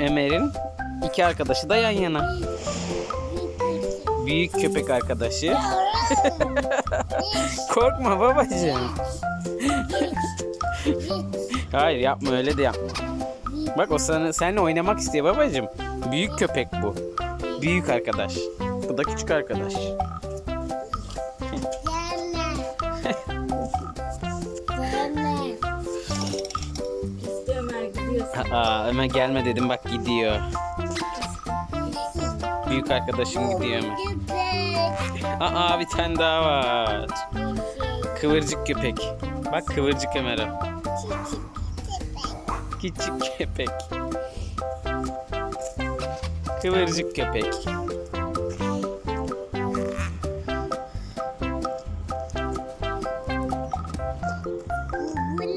Ömer'in iki arkadaşı da yan yana. Büyük köpek arkadaşı. Korkma babacığım. Hayır yapma öyle de yapma. Bak o sana seninle oynamak istiyor babacığım. Büyük köpek bu. Büyük arkadaş. Bu da küçük arkadaş. Gidiyorsun. Aa Ömer gelme dedim bak gidiyor. Büyük arkadaşım gidiyor Ömer. Aa bir tane daha var. Kıvırcık köpek. Bak kıvırcık Ömer o. Küçük köpek. Kıvırcık köpek.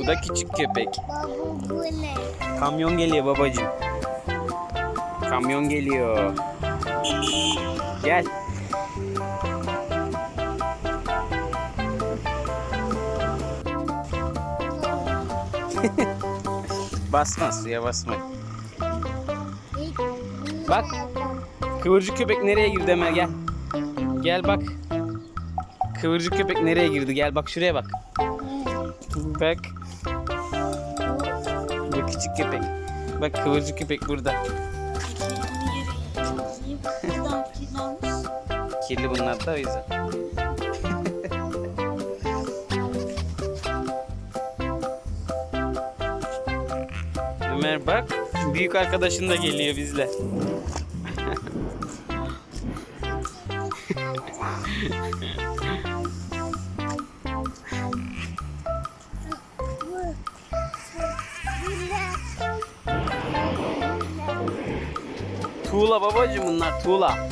Bu da küçük köpek. Bu ne? Kamyon geliyor babacığım. Kamyon geliyor. Gel. Basma suya basma. Bak. Kıvırcık köpek nereye girdi Ömer gel. Gel bak. Kıvırcık köpek nereye girdi gel bak şuraya bak. Bak. Bu küçük köpek. Bak kıvırcık köpek burada. Kirli bunlar da o yüzden. Ömer bak. Büyük arkadaşın da geliyor bizle. Tuğla babacığım bunlar tuğla.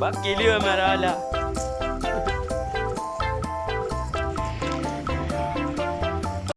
Bak geliyor Ömer hala.